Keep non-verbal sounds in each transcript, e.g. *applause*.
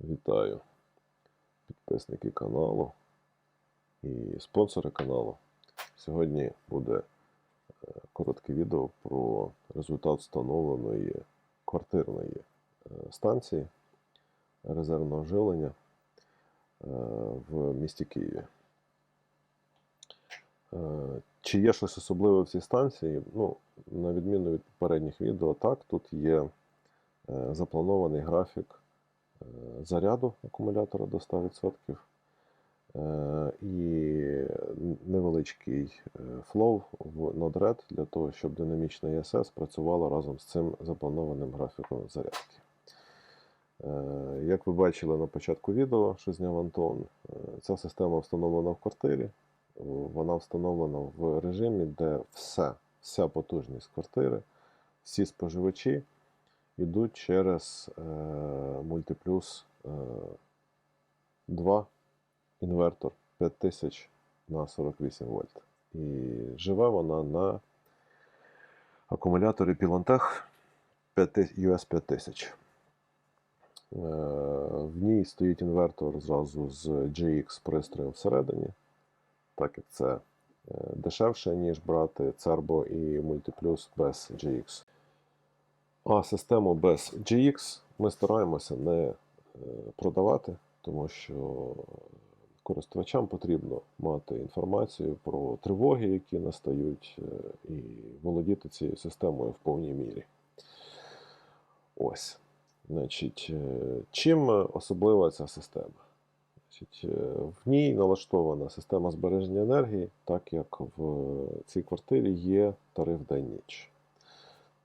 Вітаю підписники каналу і спонсори каналу. Сьогодні буде е, коротке відео про результат встановленої квартирної е, станції резервного живлення е, в місті Києві. Чи є щось особливе в цій станції? Ну, на відміну від попередніх відео, так, тут є запланований графік заряду акумулятора до 100%. е, І невеличкий е, флоу в Node-RED для того, щоб динамічна ESS працювала разом з цим запланованим графіком зарядки. Е, Як ви бачили на початку відео, що зняв Антон, ця система встановлена в квартирі. Вона встановлена в режимі, де все, вся потужність квартири, всі споживачі йдуть через е, е, 2 інвертор 5000 на 48 вольт. І живе вона на акумуляторі Pilantech US 5000. Е, В ній стоїть інвертор зразу з GX пристроєм всередині, так як це е, дешевше, ніж брати Cerbo і Multiplus без GX. А систему без GX ми стараємося не е, продавати, тому що користувачам потрібно мати інформацію про тривоги, які настають, е, і володіти цією системою в повній мірі. Ось. Значить, е, чим особлива ця система? Значить, в ній налаштована система збереження енергії, так як в цій квартирі є тариф день-ніч.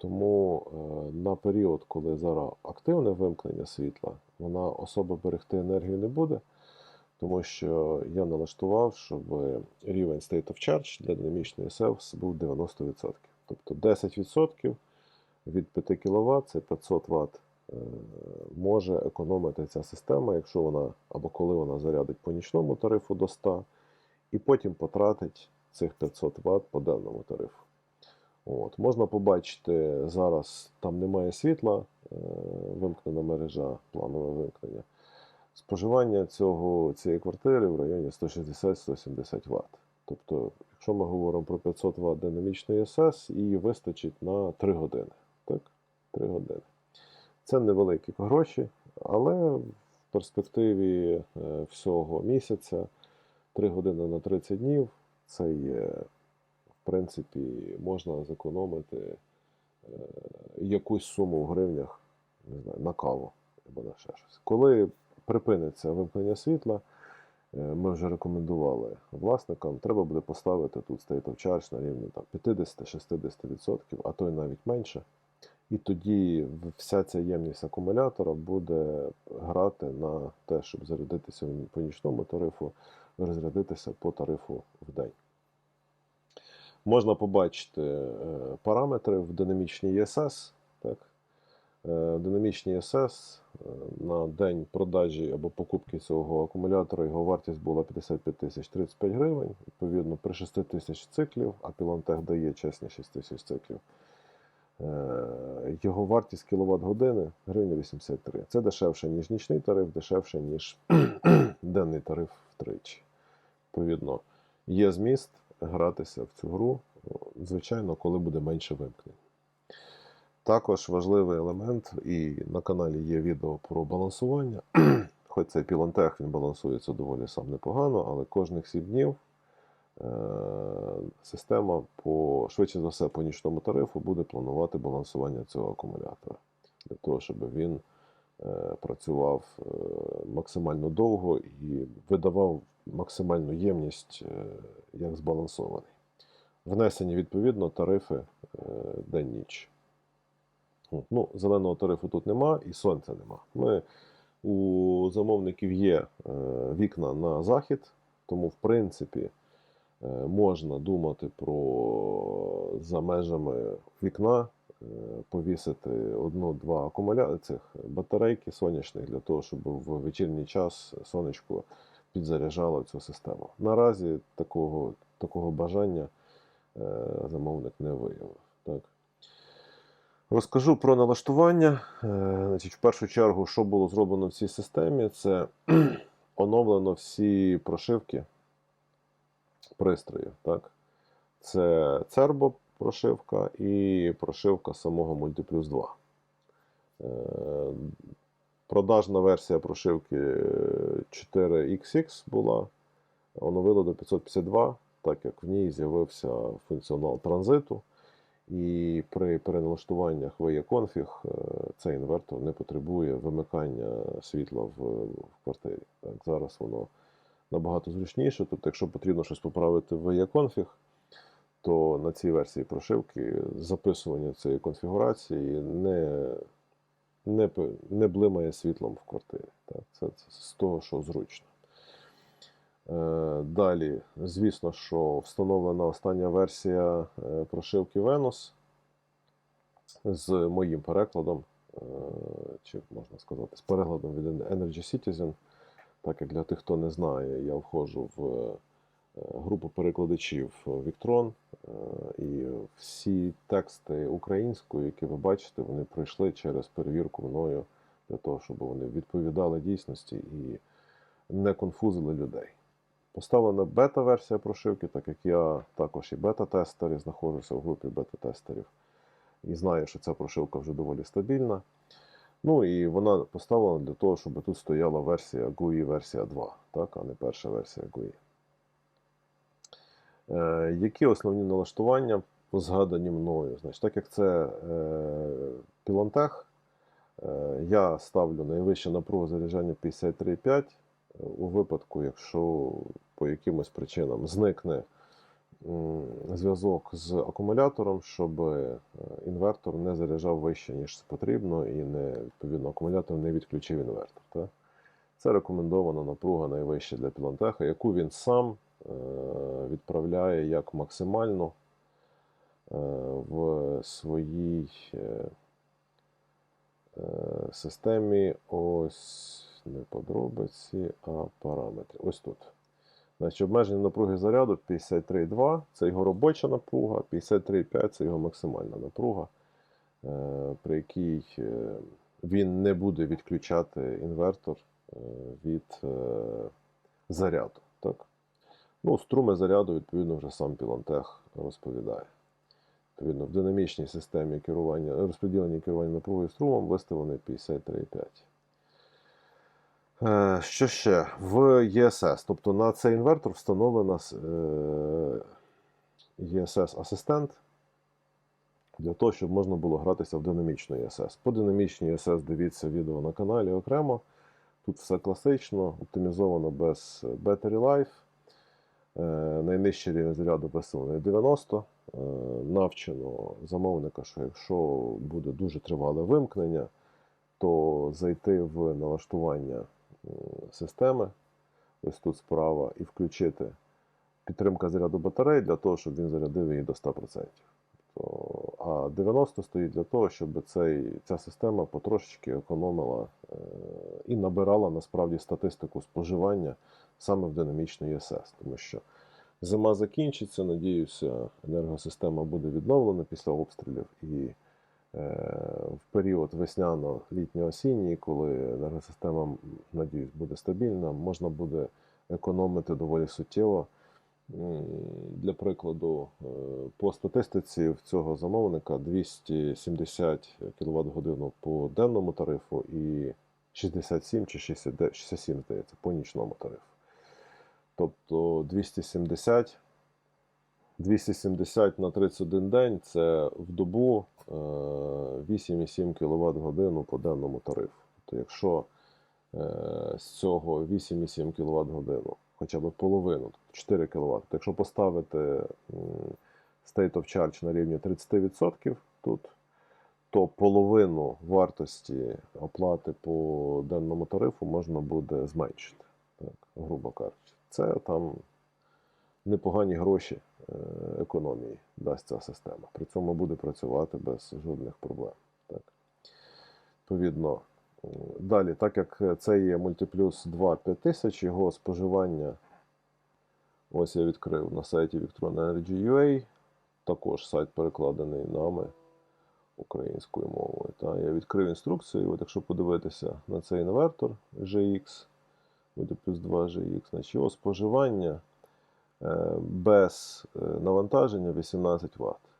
Тому е, на період, коли зараз активне вимкнення світла, вона особо берегти енергію не буде, тому що я налаштував, щоб рівень State of Charge для динамічної SEVS був 90%. Тобто 10% від 5 кВт це 500 Вт е, може економити ця система, якщо вона або коли вона зарядить по нічному тарифу до 100, і потім потратить цих 500 Вт по денному тарифу. От. Можна побачити, зараз там немає світла, е, вимкнена мережа, планове вимкнення. Споживання цього, цієї квартири в районі 160-170 Вт. Тобто, якщо ми говоримо про 500 Вт динамічної СС, її вистачить на 3 години. Так? 3 години. Це невеликі гроші, але в перспективі е, всього місяця 3 години на 30 днів це є, в принципі, можна зекономити е, якусь суму в гривнях не знаю, на каву або на ще щось. Коли припиниться вимкнення світла, е, ми вже рекомендували власникам, треба буде поставити тут State of Charge на рівні 50-60%, а то й навіть менше. І тоді вся ця ємність акумулятора буде грати на те, щоб зарядитися по нічному тарифу, розрядитися по тарифу в день. Можна побачити е, параметри в динамічній ESS. Так? Е, динамічній ESS е, на день продажі або покупки цього акумулятора його вартість була 55 тисяч 35 гривень. Відповідно, при 6 тисяч циклів, а Pilantech дає чесні 6 тисяч циклів. Його вартість кіловат години гривня 83. Це дешевше, ніж нічний тариф, дешевше, ніж *clears throat* денний тариф втричі. Відповідно, є зміст гратися в цю гру, звичайно, коли буде менше вимкнень. Також важливий елемент, і на каналі є відео про балансування. *clears throat* Хоч цей Pilantech, він балансується доволі сам непогано, але кожних 7 днів е, система по, швидше за все по нічному тарифу буде планувати балансування цього акумулятора. Для того, щоб він е, працював е, максимально довго і видавав максимальну ємність е, як збалансований. Внесені відповідно тарифи е, день-ніч. Ну, зеленого тарифу тут нема і сонця нема. Ми, у замовників є е, вікна на захід, тому, в принципі, е, можна думати про за межами вікна е, повісити одну-два акумуля... цих батарейки сонячних для того, щоб в вечірній час сонечко підзаряджало цю систему. Наразі такого, такого бажання е, замовник не виявив. Так. Розкажу про налаштування. Е, Значить, в першу чергу, що було зроблено в цій системі, це *clears throat* оновлено всі прошивки пристроїв. Так? Це Cerbo прошивка і прошивка самого Multiplus 2. Е, Продажна версія прошивки 4XX була, оновили до 552, так як в ній з'явився функціонал транзиту. І при переналаштуваннях VE-config е, цей інвертор не потребує вимикання світла в квартирі. Так, зараз воно набагато зручніше. Тобто, якщо потрібно щось поправити в VE-config, то на цій версії прошивки записування цієї конфігурації не, не, не блимає світлом в квартирі. Так, це, це з того, що зручно. Е, Далі, звісно, що встановлена остання версія е, прошивки Venus з моїм перекладом, е, чи можна сказати, з перекладом від Energy Citizen. Так як для тих, хто не знає, я входжу в е, групу перекладачів Victron, е, і всі тексти українською, які ви бачите, вони пройшли через перевірку мною для того, щоб вони відповідали дійсності і не конфузили людей. Поставлена бета-версія прошивки, так як я також і бета-тестер, і знаходжуся в групі бета-тестерів. І знаю, що ця прошивка вже доволі стабільна. Ну і вона поставлена для того, щоб тут стояла версія GUI версія 2, так, а не перша версія GUI. Е, які основні налаштування згадані мною? Значить, так як це е, Пілантех, е, я ставлю найвище напругу заряджання 53,5 у випадку, якщо по якимось причинам зникне зв'язок з акумулятором, щоб інвертор не заряджав вище, ніж потрібно, і не, відповідно акумулятор не відключив інвертор. Так? Це рекомендована напруга найвища для Пілантеха, яку він сам відправляє як максимально е, в своїй е, е, системі. Ось не подробиці, а параметри. Ось тут. Значить, обмеження напруги заряду 53,2 це його робоча напруга, 53,5 це його максимальна напруга, е, при якій е, він не буде відключати інвертор е, від е, заряду. Так? Ну, струми заряду, відповідно, вже сам Пілантех розповідає. Відповідно, в динамічній системі керування, розподілення керування напругою струмом виставлений 53,5. Е, Що ще? В ЄСС, тобто на цей інвертор встановлена ЄСС-асистент для того, щоб можна було гратися в динамічну ЄСС. По динамічній ЄСС дивіться відео на каналі окремо. Тут все класично, оптимізовано без Battery Life. Е, Найнижчий рівень заряду виставлений 90. Е, Навчено замовника, що якщо буде дуже тривале вимкнення, то зайти в налаштування системи, ось тут справа, і включити підтримка заряду батареї для того, щоб він зарядив її до 100%. То, а 90 стоїть для того, щоб цей, ця система потрошечки економила е, і набирала насправді статистику споживання саме в динамічну ЄСС. Тому що зима закінчиться, надіюся, енергосистема буде відновлена після обстрілів. І е, в період весняно-літньо-осінній, коли енергосистема, надіюсь, буде стабільна, можна буде економити доволі суттєво. М, Для прикладу, е, по статистиці в цього замовника 270 кВт годину по денному тарифу і 67 чи 67, здається, по нічному тарифу. Тобто 270 270 на 31 день це в добу е, 8,7 кВт годину по денному тарифу. Тобто, якщо е, з цього 8,7 кВт годину, хоча б половину, тобто 4 кВт, якщо поставити state of charge на рівні 30% тут, то половину вартості оплати по денному тарифу можна буде зменшити, так, грубо кажучи. Це там непогані гроші е, економії дасть ця система. При цьому буде працювати без жодних проблем. Так. Відповідно, далі, так як це є Multiplus 2 5000, його споживання ось я відкрив на сайті Victron Energy UA, також сайт перекладений нами. українською мовою. Та? Я відкрив інструкцію. От якщо подивитися на цей інвертор GX, буде плюс 2 GX, значить його споживання е, без е, навантаження 18 Вт.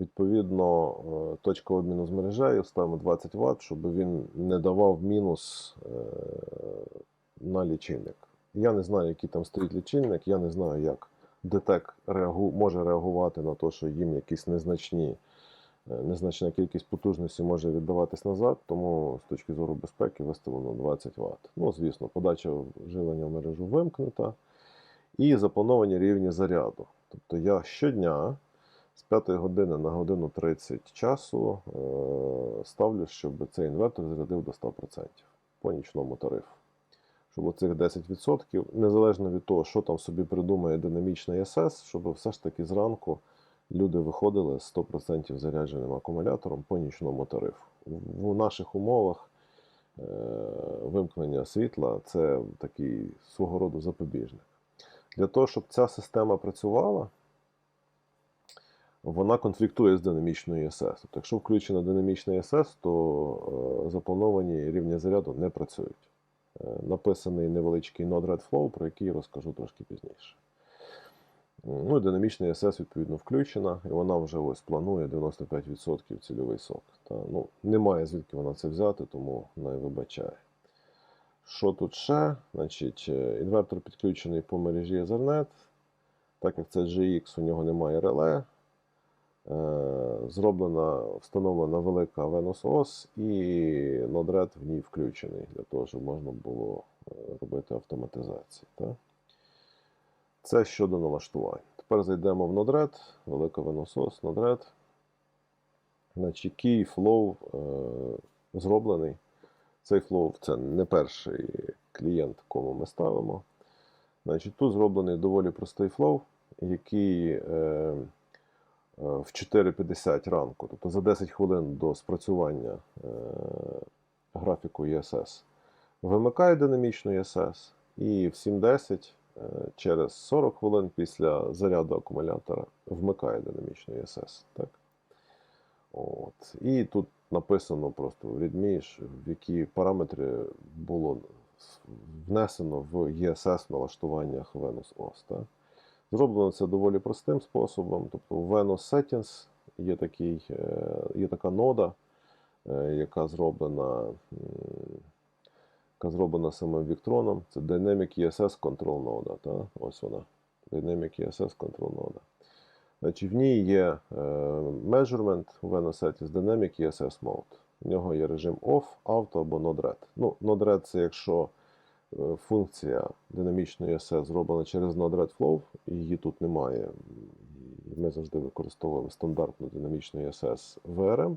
Відповідно, е, точка обміну з мережею ставимо 20 Вт, щоб він не давав мінус е, на лічильник. Я не знаю, який там стоїть лічильник, я не знаю, як ДТЕК реагу... може реагувати на те, що їм якісь незначні, е, незначна кількість потужності може віддаватись назад, тому з точки зору безпеки виставлено 20 Вт. Ну, звісно, подача живлення в мережу вимкнута і заплановані рівні заряду. Тобто я щодня з 5 години на годину 30 часу е, ставлю, щоб цей інвертор зарядив до 100% по нічному тарифу. Щоб оцих 10%, незалежно від того, що там собі придумає динамічний СС, щоб все ж таки зранку люди виходили з 100% зарядженим акумулятором по нічному тарифу. В наших умовах е, вимкнення світла це такий свого роду запобіжник. Для того, щоб ця система працювала, вона конфліктує з динамічною СС. Тобто, якщо включена динамічна СС, то е, заплановані рівні заряду не працюють. Е, написаний невеличкий Node-RED Flow, про який я розкажу трошки пізніше. Ну і динамічна СС, відповідно, включена, і вона вже ось планує 95% цільовий сок. Та, ну, немає звідки вона це взяти, тому не вибачає. Що тут ще? Значить, е, інвертор підключений по мережі Ethernet. Так як це GX, у нього немає реле. Е, Зроблена, встановлена велика Venus OS і Node-RED в ній включений для того, щоб можна було е, робити автоматизацію. Так? Це щодо налаштувань. Тепер зайдемо в Node-RED, велика Venus OS, Node-RED. Значить, Key Flow е, зроблений. Цей Flow це не перший клієнт, кому ми ставимо. Значить, Тут зроблений доволі простий флоу, який е, в 4.50 ранку, тобто за 10 хвилин до спрацювання е, графіку ESS, вимикає динамічну ESS і в 7.10 е, через 40 хвилин після заряду акумулятора вмикає динамічну ESS. Так? От. І тут написано просто в readme, в які параметри було внесено в ESS налаштуваннях Venus OS. Так? Зроблено це доволі простим способом. Тобто в Venus Settings є, такий, е, є така нода, е, яка зроблена, яка зроблена самим Victron. Це Dynamic ESS Control нода. Та? Ось вона. Dynamic ESS Control нода. Значить, в ній є е, measurement у Venus Settings Dynamic ESS Mode. В нього є режим Off, Auto або Node-RED. Ну, Node-RED це якщо функція динамічної ESS зроблена через Node-RED її тут немає. Ми завжди використовуємо стандартну динамічну ESS VRM.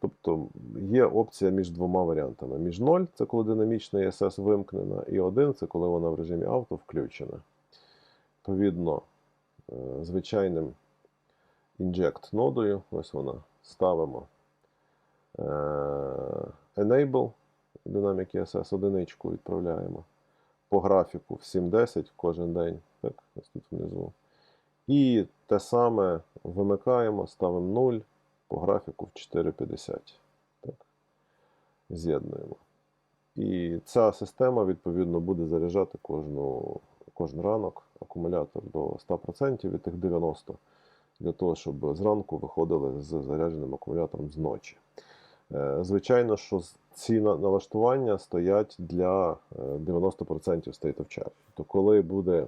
Тобто є опція між двома варіантами. Між 0 це коли динамічна ESS вимкнена, і 1 це коли вона в режимі авто включена. Відповідно, е, звичайним inject нодою, ось вона, ставимо е, Enable Dynamic ESS одиничку відправляємо по графіку в 7.10 кожен день. Так, ось тут внизу. І те саме вимикаємо, ставимо 0 по графіку в 4.50. Так. З'єднуємо. І ця система, відповідно, буде заряджати кожну, кожен ранок акумулятор до 100% від тих 90% для того, щоб зранку виходили з зарядженим акумулятором з ночі. Е, Звичайно, що ці налаштування стоять для е, 90% state of charge. То коли буде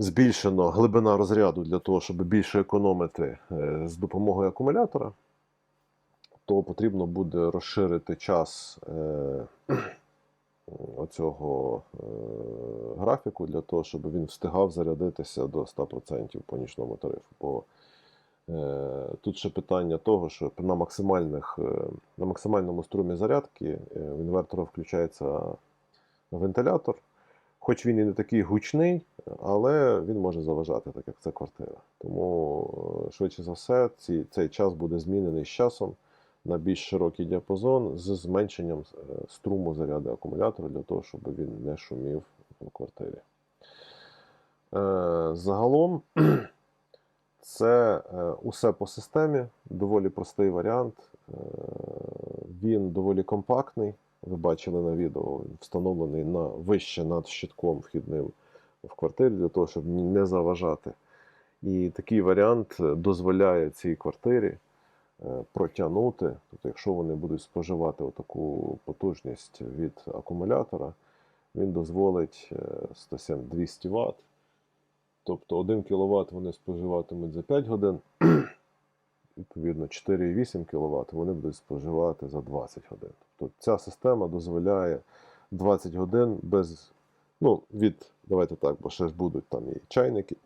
збільшено глибина розряду для того, щоб більше економити е, з допомогою акумулятора, то потрібно буде розширити час е, *clears throat* оцього е, графіку для того, щоб він встигав зарядитися до 100% по нічному тарифу. Е, тут ще питання того, що на, максимальних, е, на максимальному струмі зарядки е, в інвертора включається вентилятор. Хоч він і не такий гучний, але він може заважати, так як це квартира. Тому, швидше за все, ці, цей час буде змінений з часом на більш широкий діапазон з зменшенням струму заряду акумулятора для того, щоб він не шумів в квартирі. Загалом Це е, усе по системі, доволі простий варіант. Е, Він доволі компактний. Ви бачили на відео, встановлений на вище над щитком вхідним в квартирі для того, щоб не заважати. І такий варіант е, дозволяє цій квартирі протягнути, тобто, якщо вони будуть споживати таку потужність від акумулятора, він дозволить е, 107 200 Вт. Тобто 1 кВт вони споживатимуть за 5 годин, *clears throat* відповідно 4,8 кВт вони будуть споживати за 20 годин. Тобто ця система дозволяє 20 годин без, ну, від, давайте так, бо ще ж будуть там і чайники.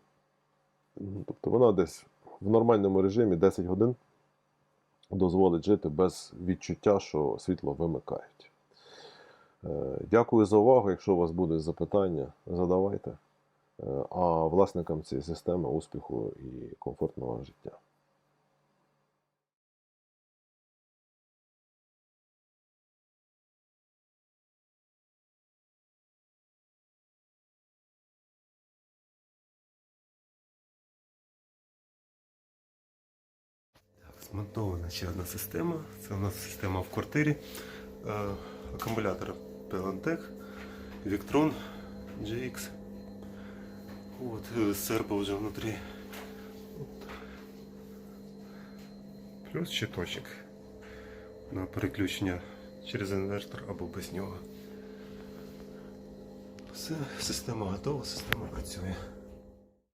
Тобто вона десь в нормальному режимі 10 годин дозволить жити без відчуття, що світло вимикають. Е, Дякую за увагу. Якщо у вас будуть запитання, задавайте. Е, А власникам цієї системи успіху і комфортного життя. Змонтована ще одна система. Це у нас система в квартирі. Е, Акумулятор Pelantec, Victron GX. От, серпа серпо вже внутрі. Плюс щиточок на переключення через інвертор або без нього. Все, система готова, система працює.